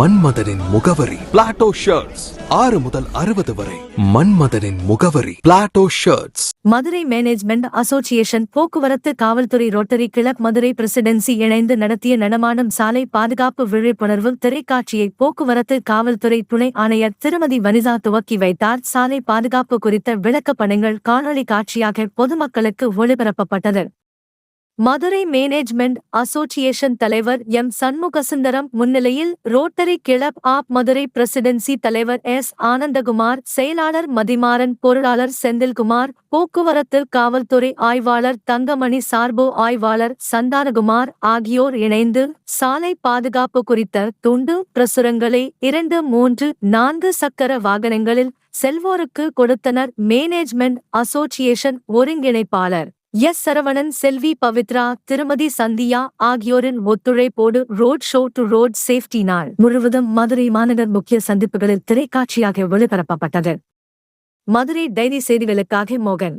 மன்மதனின் முகவரி. Plato shirts ஆறு முதல் அறுபது வரை. மன்மதனின் முகவரி. Plato shirts Madurai management association போக்குவரத்து காவல்துறை ரோட்டரி கிளப் மதுரை பிரசிடென்சி இணைந்து நடத்திய நடமாடும் சாலை பாதுகாப்பு விழிப்புணர்வு திரைக்காட்சியை போக்குவரத்து காவல்துறை துணை ஆணையர் திருமதி வனிதா துவக்கி வைத்தார். சாலை பாதுகாப்பு குறித்த விளக்கப்படங்கள் காணொளி காட்சியாக பொதுமக்களுக்கு ஒளிபரப்பப்பட்டது. மதுரை மேனேஜ்மெண்ட் அசோசியேஷன் தலைவர் எம். சண்முகசுந்தரம் முன்னிலையில் rotary club of Madurai presidency தலைவர் எஸ். ஆனந்தகுமார் செயலாளர் மதிமாறன் பொருளாளர் செந்தில்குமார் போக்குவரத்து காவல்துறை ஆய்வாளர் தங்கமணி சார்பு ஆய்வாளர் சந்தானகுமார் ஆகியோர் இணைந்து சாலை பாதுகாப்பு குறித்த துண்டு பிரசுரங்களை இரண்டு மூன்று நான்கு சக்கர வாகனங்களில் செல்வோருக்கு கொடுத்தனர் மேனேஜ்மெண்ட் அசோசியேஷன் ஒருங்கிணைப்பாளர். எஸ். சரவணன் செல்வி பவித்ரா திருமதி சந்தியா ஆகியோரின் ஒத்துழைப்போடு road show to road safety நாள் முழுவதும் மதுரை மாநகர் முக்கிய சந்திப்புகளில் திரைக்காட்சியாக ஒளிபரப்பப்பட்டது. மதுரை டைரி செய்திகளுக்காக மோகன்.